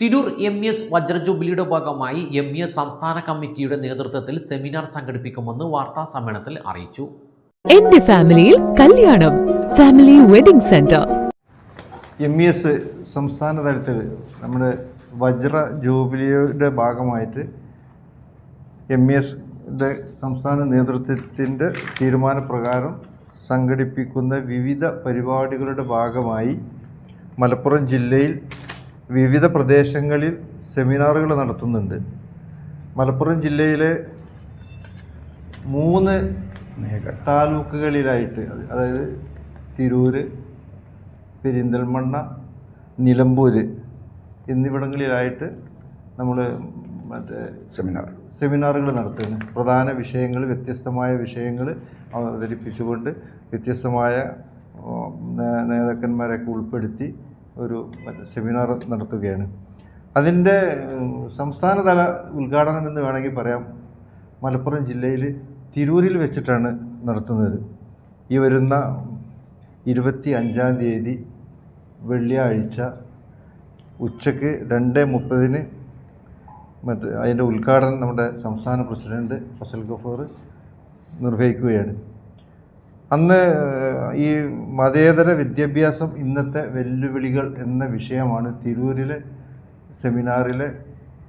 Tirur M S വജ്രജൂബിലിയുടെ ഭാഗമായി M S സംസ്ഥാന കമ്മിറ്റിയുടെ നേതൃത്വത്തിൽ സെമിനാർ സംഘടിപ്പിക്കുമെന്ന് വാർത്താ സമ്മേളനത്തിൽ അറിയിച്ചു. എന്റെ ഫാമിലിയിൽ കല്യാണം family wedding centre. M E S സംസ്ഥാന തലത്തിൽ നമ്മുടെ വജ്ര ജൂബിലിയുടെ ഭാഗമായിട്ട് എം ഇ എസിന്റെ സംസ്ഥാന നേതൃത്വത്തിന്റെ തീരുമാനപ്രകാരം സംഘടിപ്പിക്കുന്ന വിവിധ പരിപാടികളുടെ ഭാഗമായി മലപ്പുറം ജില്ലയിൽ വിവിധ പ്രദേശങ്ങളിൽ സെമിനാറുകൾ നടത്തുന്നുണ്ട്. മലപ്പുറം ജില്ലയിലെ മൂന്ന് താലൂക്കുകളിലായിട്ട് അതായത് തിരൂർ പെരിന്തൽമണ്ണ നിലമ്പൂർ എന്നിവിടങ്ങളിലായിട്ട് നമ്മൾ മറ്റേ സെമിനാർ സെമിനാറുകൾ നടത്തുന്നു. പ്രധാന വിഷയങ്ങൾ വ്യത്യസ്തമായ വിഷയങ്ങൾ അവതരിപ്പിച്ചുകൊണ്ട് വ്യത്യസ്തമായ നേതാക്കന്മാരെയൊക്കെ ഉൾപ്പെടുത്തി ഒരു സെമിനാർ നടത്തുകയാണ്. അതിന്റെ സംസ്ഥാനതല ഉദ്ഘാടനം എന്ന് വേണമെങ്കിൽ പറയാം. മലപ്പുറം ജില്ലയിൽ തിരൂരിൽ വെച്ചിട്ടാണ് നടത്തുന്നത്. ഈ വരുന്ന ഇരുപത്തി അഞ്ചാം തീയതി വെള്ളിയാഴ്ച ഉച്ചയ്ക്ക് രണ്ട് മുപ്പതിന് മറ്റ് അതിന്റെ ഉദ്ഘാടനം നമ്മുടെ സംസ്ഥാന പ്രസിഡന്റ് ഫസൽ ഗഫൂർ നിർവഹിക്കുകയാണ്. അന്ന് ഈ മതേതര വിദ്യാഭ്യാസം ഇന്നത്തെ വെല്ലുവിളികൾ എന്ന വിഷയമാണ് തിരൂരിലെ സെമിനാറിലെ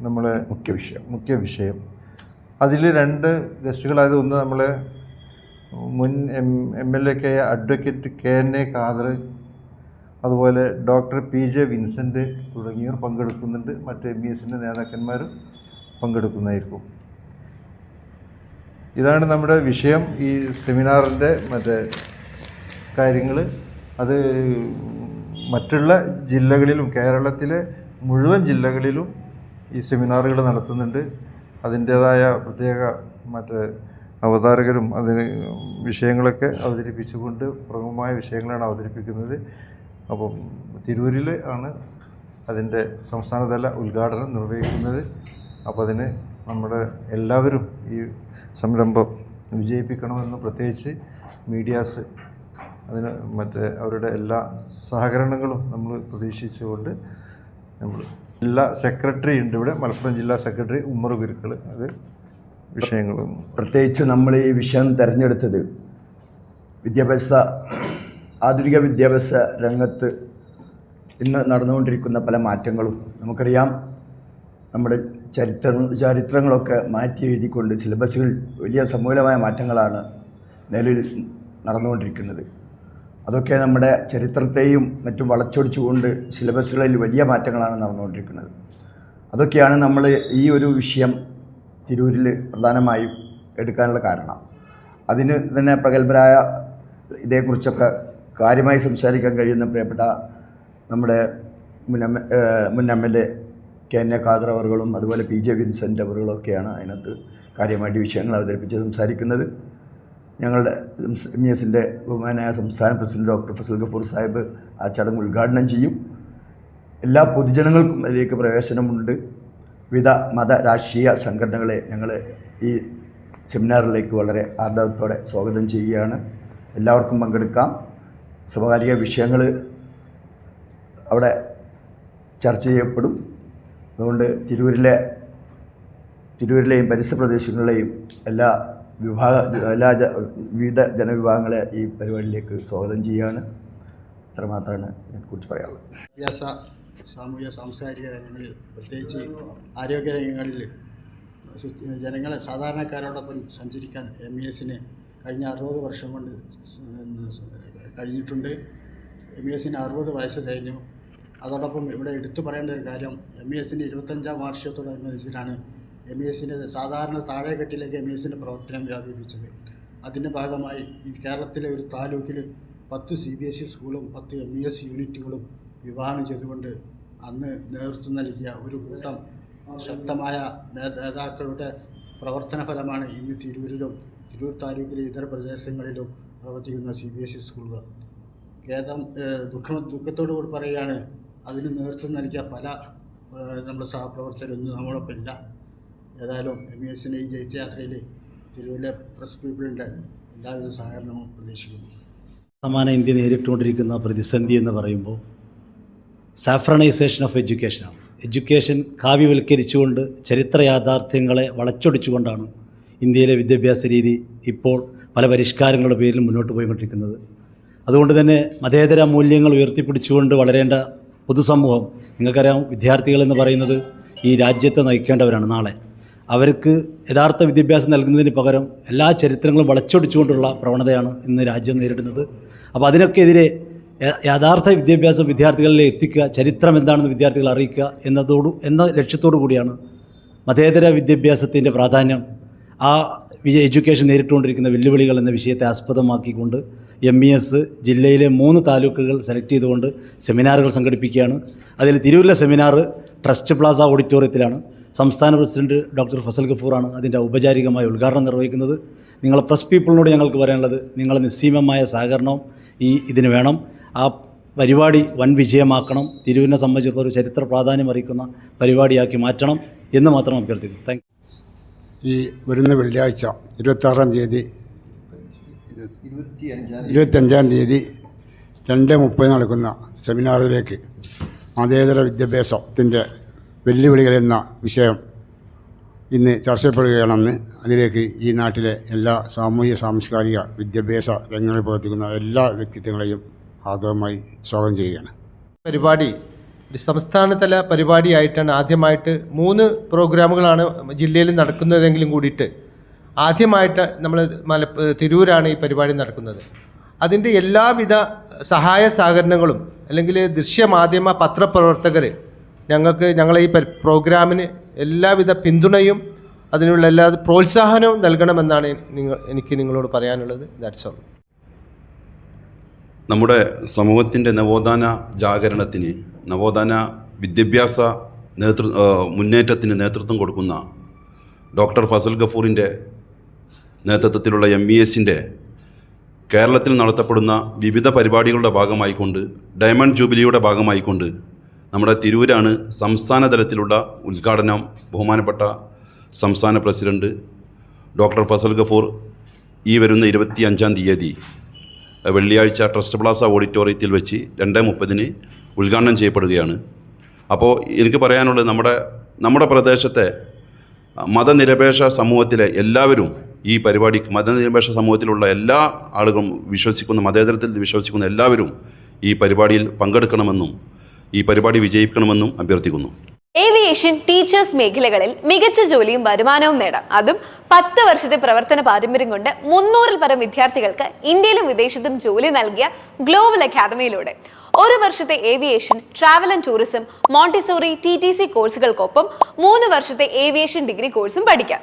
നമ്മളെ മുഖ്യ വിഷയം. മുഖ്യ വിഷയം. അതിൽ രണ്ട് ഗസ്റ്റുകളായത് ഒന്ന് നമ്മളെ മുൻ M M L A K advocate K N A Khader അതുപോലെ ഡോക്ടർ പി ജെ വിൻസെന്റ് തുടങ്ങിയവർ പങ്കെടുക്കുന്നുണ്ട്. മറ്റ് എം ബി എസിന്റെ നേതാക്കന്മാരും പങ്കെടുക്കുന്നതായിരിക്കും. ഇതാണ് നമ്മുടെ വിഷയം ഈ സെമിനാറിന്റെ മറ്റേ കാര്യങ്ങൾ അത് മറ്റുള്ള ജില്ലകളിലും കേരളത്തിലെ മുഴുവൻ ജില്ലകളിലും ഈ സെമിനാറുകൾ നടത്തുന്നുണ്ട്. അതിന്റേതായ പ്രത്യേക മറ്റേ അവതാരകരും അതിന് വിഷയങ്ങളൊക്കെ അവതരിപ്പിച്ചുകൊണ്ട് പ്രമുഖമായ വിഷയങ്ങളാണ് അവതരിപ്പിക്കുന്നത്. അപ്പം തിരൂരിൽ ആണ് അതിന്റെ സംസ്ഥാനതല ഉദ്ഘാടനം നിർവഹിക്കുന്നത്. അപ്പോൾ അതിന് നമ്മുടെ എല്ലാവരും ഈ സംരംഭം വിജയിപ്പിക്കണമെന്ന് പ്രത്യേകിച്ച് മീഡിയാസ് അതിന് മറ്റേ അവരുടെ എല്ലാ സഹകരണങ്ങളും നമ്മൾ പ്രതീക്ഷിച്ചുകൊണ്ട് നമ്മൾ ജില്ലാ സെക്രട്ടറി ഉണ്ട് ഇവിടെ. മലപ്പുറം ജില്ലാ സെക്രട്ടറി ഉമ്മർ ഗുരുക്കൾ. അത് വിഷയങ്ങളും പ്രത്യേകിച്ച് നമ്മൾ ഈ വിഷയം തിരഞ്ഞെടുത്തത് വിദ്യാഭ്യാസ ആധുനിക വിദ്യാഭ്യാസ രംഗത്ത് ഇന്ന് നടന്നുകൊണ്ടിരിക്കുന്ന പല മാറ്റങ്ങളും നമുക്കറിയാം. നമ്മുടെ ചരിത്ര ചരിത്രങ്ങളൊക്കെ മാറ്റി എഴുതിക്കൊണ്ട് സിലബസുകൾ വലിയ സമൂലമായ മാറ്റങ്ങളാണ് നിലവിൽ നടന്നുകൊണ്ടിരിക്കുന്നത്. അതൊക്കെ നമ്മുടെ ചരിത്രത്തെയും മറ്റും വളച്ചൊടിച്ചുകൊണ്ട് സിലബസുകളിൽ വലിയ മാറ്റങ്ങളാണ് നടന്നുകൊണ്ടിരിക്കുന്നത്. അതൊക്കെയാണ് നമ്മൾ ഈ ഒരു വിഷയം തിരൂരിൽ പ്രധാനമായും എടുക്കാനുള്ള കാരണം. അതിന് തന്നെ പ്രഗത്ഭരായ ഇതേക്കുറിച്ചൊക്കെ കാര്യമായി സംസാരിക്കാൻ കഴിയുന്ന പ്രിയപ്പെട്ട നമ്മുടെ മുൻ എം മുൻ M L A K N A Khader അവറുകളും അതുപോലെ പി ജെ വിൻസെന്റ് അവറുകളൊക്കെയാണ് അതിനകത്ത് കാര്യമായിട്ട് വിഷയങ്ങൾ അവതരിപ്പിച്ച് സംസാരിക്കുന്നത്. ഞങ്ങളുടെ എം ഇ എസിന്റെ ബഹുമാനായ സംസ്ഥാന പ്രസിഡന്റ് ഡോക്ടർ ഫസൽ ഗഫൂർ സാഹിബ് ആ ചടങ്ങ് ഉദ്ഘാടനം ചെയ്യും. എല്ലാ പൊതുജനങ്ങൾക്കും അതിലേക്ക് പ്രവേശനമുണ്ട്. വിവിധ മത രാഷ്ട്രീയ സംഘടനകളെ ഞങ്ങൾ ഈ സെമിനാറിലേക്ക് വളരെ ആർദ്രത്തോടെ സ്വാഗതം ചെയ്യുകയാണ്. എല്ലാവർക്കും പങ്കെടുക്കാം. സമകാലിക വിഷയങ്ങൾ അവിടെ ചർച്ച ചെയ്യപ്പെടും. അതുകൊണ്ട് തിരൂരിലെ തിരൂരിലെയും പരിസര പ്രദേശങ്ങളിലെയും എല്ലാ വിഭാഗ എല്ലാ വിവിധ ജനവിഭാഗങ്ങളെ ഈ പരിപാടിയിലേക്ക് സ്വാഗതം ചെയ്യുകയാണ്. അത്രമാത്രമാണ് ഇതിനെക്കുറിച്ച് പറയാനുള്ളത്. വിദ്യാഭ്യാസ സാമൂഹ്യ സാംസ്കാരിക രംഗങ്ങളിൽ പ്രത്യേകിച്ച് ആരോഗ്യ രംഗങ്ങളിൽ ജനങ്ങളെ സാധാരണക്കാരോടൊപ്പം സഞ്ചരിക്കാൻ എം ഇ എസിന് കഴിഞ്ഞ അറുപത് വർഷം കൊണ്ട് കഴിഞ്ഞിട്ടുണ്ട്. എം ഇ എസിന് അറുപത് വയസ്സ് കഴിഞ്ഞു. അതോടൊപ്പം ഇവിടെ എടുത്തു പറയേണ്ട ഒരു കാര്യം എം ഇ എസിന്റെ ഇരുപത്തഞ്ചാം വാർഷികത്തോടനുബന്ധിച്ചിട്ടാണ് എം ഇ എസിന്റെ സാധാരണ താഴെക്കെട്ടിലേക്ക് എം ഇ എസിന്റെ പ്രവർത്തനം വ്യാപിപ്പിച്ചത്. അതിന്റെ ഭാഗമായി ഈ കേരളത്തിലെ ഒരു താലൂക്കിൽ പത്ത് സി ബി എസ് ഇ സ്കൂളും പത്ത് എം ഇ എസ് യൂണിറ്റുകളും വിവാഹം ചെയ്തുകൊണ്ട് അന്ന് നേതൃത്വം നൽകിയ ഒരു കൂട്ടം ശക്തമായ നേതാക്കളുടെ പ്രവർത്തന ഫലമാണ് ഇന്ന് തിരൂരിലും തിരൂർ താലൂക്കിലെ ഇതര പ്രദേശങ്ങളിലും പ്രവർത്തിക്കുന്ന സി ബി എസ് ഇ സ്കൂളുകൾ. ഖേദം ദുഃഖം ദുഃഖത്തോടു കൂടി പറയുകയാണ് അതിന് നേതൃത്വം നൽകിയ പല നമ്മുടെ സഹപ്രവർത്തകരൊന്നും നമ്മളൊപ്പം ഇല്ല ഏതായാലും എം ഇ എസിന്റെ ഈ ജയിച്ചയാത്രയിൽ തിരുവല്ല പ്രസ് പീപ്പിളിന്റെ എല്ലാവിധ സഹകരണവും പ്രതീക്ഷിക്കുന്നു. സമാന ഇന്ത്യ നേരിട്ടുകൊണ്ടിരിക്കുന്ന പ്രതിസന്ധി എന്ന് പറയുമ്പോൾ സാഫ്രണൈസേഷൻ ഓഫ് എഡ്യൂക്കേഷനാണ് എഡ്യൂക്കേഷൻ കാവ്യവൽക്കരിച്ചുകൊണ്ട് ചരിത്ര യാഥാർത്ഥ്യങ്ങളെ വളച്ചൊടിച്ചുകൊണ്ടാണ് ഇന്ത്യയിലെ വിദ്യാഭ്യാസ രീതി ഇപ്പോൾ പല പരിഷ്കാരങ്ങളുടെ പേരിൽ മുന്നോട്ട് പോയിക്കൊണ്ടിരിക്കുന്നത്. അതുകൊണ്ട് തന്നെ മതേതര മൂല്യങ്ങൾ ഉയർത്തിപ്പിടിച്ചുകൊണ്ട് വളരേണ്ട പൊതുസമൂഹം നിങ്ങൾക്കറിയാം വിദ്യാർത്ഥികൾ എന്ന് പറയുന്നത് ഈ രാജ്യത്തെ നയിക്കേണ്ടവരാണ് നാളെ. അവർക്ക് യഥാർത്ഥ വിദ്യാഭ്യാസം നൽകുന്നതിന് പകരം എല്ലാ ചരിത്രങ്ങളും വളച്ചൊടിച്ചുകൊണ്ടുള്ള പ്രവണതയാണ് ഇന്ന് രാജ്യം നേരിടുന്നത്. അപ്പോൾ അതിനൊക്കെ എതിരെ യഥാർത്ഥ വിദ്യാഭ്യാസം വിദ്യാർത്ഥികളിലെ എത്തിക്കുക ചരിത്രം എന്താണെന്ന് വിദ്യാർത്ഥികൾ അറിയിക്കുക എന്നതോടു എന്ന ലക്ഷ്യത്തോടു കൂടിയാണ് മതേതര വിദ്യാഭ്യാസത്തിന്റെ പ്രാധാന്യം. ആ എഡ്യൂക്കേഷൻ നേരിട്ടുകൊണ്ടിരിക്കുന്ന വെല്ലുവിളികൾ എന്ന വിഷയത്തെ ആസ്പദമാക്കിക്കൊണ്ട് എം ഇ എസ് ജില്ലയിലെ മൂന്ന് താലൂക്കുകൾ സെലക്ട് ചെയ്തുകൊണ്ട് സെമിനാറുകൾ സംഘടിപ്പിക്കുകയാണ്. അതിൽ തിരുവല്ല സെമിനാർ ട്രസ്റ്റ് പ്ലാസ ഓഡിറ്റോറിയത്തിലാണ് സംസ്ഥാന പ്രസിഡന്റ് ഡോക്ടർ ഫസൽ ഗഫൂറാണ് അതിന്റെ ഔപചാരികമായ ഉദ്ഘാടനം നിർവഹിക്കുന്നത്. നിങ്ങളെ പ്രസ് പീപ്പിളിനോട് ഞങ്ങൾക്ക് പറയാനുള്ളത് നിങ്ങളെ നിസ്സീമമായ സഹകരണവും ഈ ഇതിന് വേണം. ആ പരിപാടി വൻ വിജയമാക്കണം. തിരുവിനെ സംബന്ധിച്ചിടത്തോളം ഒരു ചരിത്ര പ്രാധാന്യം അറിയിക്കുന്ന പരിപാടിയാക്കി മാറ്റണം എന്ന് മാത്രം അഭ്യർത്ഥിക്കുന്നു. താങ്ക് ഈ വരുന്ന വെള്ളിയാഴ്ച ഇരുപത്താറാം തീയതി ഇരുപത്തഞ്ചാം തീയതി രണ്ട് മുപ്പത് നടക്കുന്ന സെമിനാറിലേക്ക് മതേതര വിദ്യാഭ്യാസത്തിന്റെ വെല്ലുവിളികൾ എന്ന വിഷയം ഇന്ന് ചർച്ച ചെയ്യപ്പെടുകയാണെന്ന് അതിലേക്ക് ഈ നാട്ടിലെ എല്ലാ സാമൂഹ്യ സാംസ്കാരിക വിദ്യാഭ്യാസ രംഗങ്ങളിൽ പ്രവർത്തിക്കുന്ന എല്ലാ വ്യക്തിത്വങ്ങളെയും ആദ്യമായി സ്വാഗതം ചെയ്യുകയാണ്. പരിപാടി ഒരു സംസ്ഥാനതല പരിപാടിയായിട്ടാണ് ആദ്യമായിട്ട് മൂന്ന് പ്രോഗ്രാമുകളാണ് ജില്ലയിൽ നടക്കുന്നതെങ്കിലും കൂടിയിട്ട് ആദ്യമായിട്ട് നമ്മൾ മല തിരൂരാണ് ഈ പരിപാടി നടക്കുന്നത്. അതിന്റെ എല്ലാവിധ സഹായ സഹകരണങ്ങളും അല്ലെങ്കിൽ ദൃശ്യമാധ്യമ പത്രപ്രവർത്തകർ ഞങ്ങൾക്ക് ഞങ്ങളെ ഈ പരി- പ്രോഗ്രാമിന് എല്ലാവിധ പിന്തുണയും അതിനുള്ള എല്ലാ പ്രോത്സാഹനവും നൽകണമെന്നാണ് നിങ്ങൾ എനിക്ക് നിങ്ങളോട് പറയാനുള്ളത്. ദാറ്റ്സ് ഓൾ നമ്മുടെ സമൂഹത്തിന്റെ നവോത്ഥാന ജാഗരണത്തിന് നവോത്ഥാന വിദ്യാഭ്യാസ നേതൃ മുന്നേറ്റത്തിന് നേതൃത്വം കൊടുക്കുന്ന ഡോക്ടർ ഫസൽ ഗഫൂറിന്റെ നേതൃത്വത്തിലുള്ള എം ഇ എസിന്റെ കേരളത്തിൽ നടത്തപ്പെടുന്ന വിവിധ പരിപാടികളുടെ ഭാഗമായിക്കൊണ്ട് ഡയമണ്ട് ജൂബിലിയുടെ ഭാഗമായിക്കൊണ്ട് നമ്മുടെ തിരൂരാണ് സംസ്ഥാന തലത്തിലുള്ള ഉദ്ഘാടനം ബഹുമാനപ്പെട്ട സംസ്ഥാന പ്രസിഡന്റ് ഡോക്ടർ ഫസൽ ഗഫൂർ ഈ വരുന്ന ഇരുപത്തി അഞ്ചാം തീയതി വെള്ളിയാഴ്ച ട്രസ്റ്റ് പ്ലാസ ഓഡിറ്റോറിയത്തിൽ വെച്ച് രണ്ട് മുപ്പതിന് ഉദ്ഘാടനം ചെയ്യപ്പെടുകയാണ്. അപ്പോൾ എനിക്ക് പറയാനുള്ളത് നമ്മുടെ നമ്മുടെ പ്രദേശത്തെ മതനിരപേക്ഷ സമൂഹത്തിലെ എല്ലാവരും ഈ പരിപാടി മതനിരപേക്ഷ സമൂഹത്തിലുള്ള എല്ലാ ആളുകളും വിശ്വസിക്കുന്ന മതേതരത്തിൽ വിശ്വസിക്കുന്ന എല്ലാവരും ഈ പരിപാടിയിൽ പങ്കെടുക്കണമെന്നും ഈ പരിപാടി വിജയിക്കണമെന്നും അഭ്യർത്ഥിക്കുന്നു. ഏവിയേഷൻ ടീച്ചേഴ്സ് മേഖലകളിൽ മികച്ച ജോലിയും വരുമാനവും നേടാം. അതും പത്ത് വർഷത്തെ പ്രവർത്തന പാരമ്പര്യം കൊണ്ട് മുന്നൂറിൽ പരം വിദ്യാർത്ഥികൾക്ക് ഇന്ത്യയിലും വിദേശത്തും ജോലി നൽകിയ ഗ്ലോബൽ അക്കാദമിയിലൂടെ ഒരു വർഷത്തെ aviation travel and tourism Montessori T കോഴ്സുകൾക്കൊപ്പം മൂന്ന് വർഷത്തെ ഏവിയേഷൻ ഡിഗ്രി കോഴ്സും പഠിക്കാം.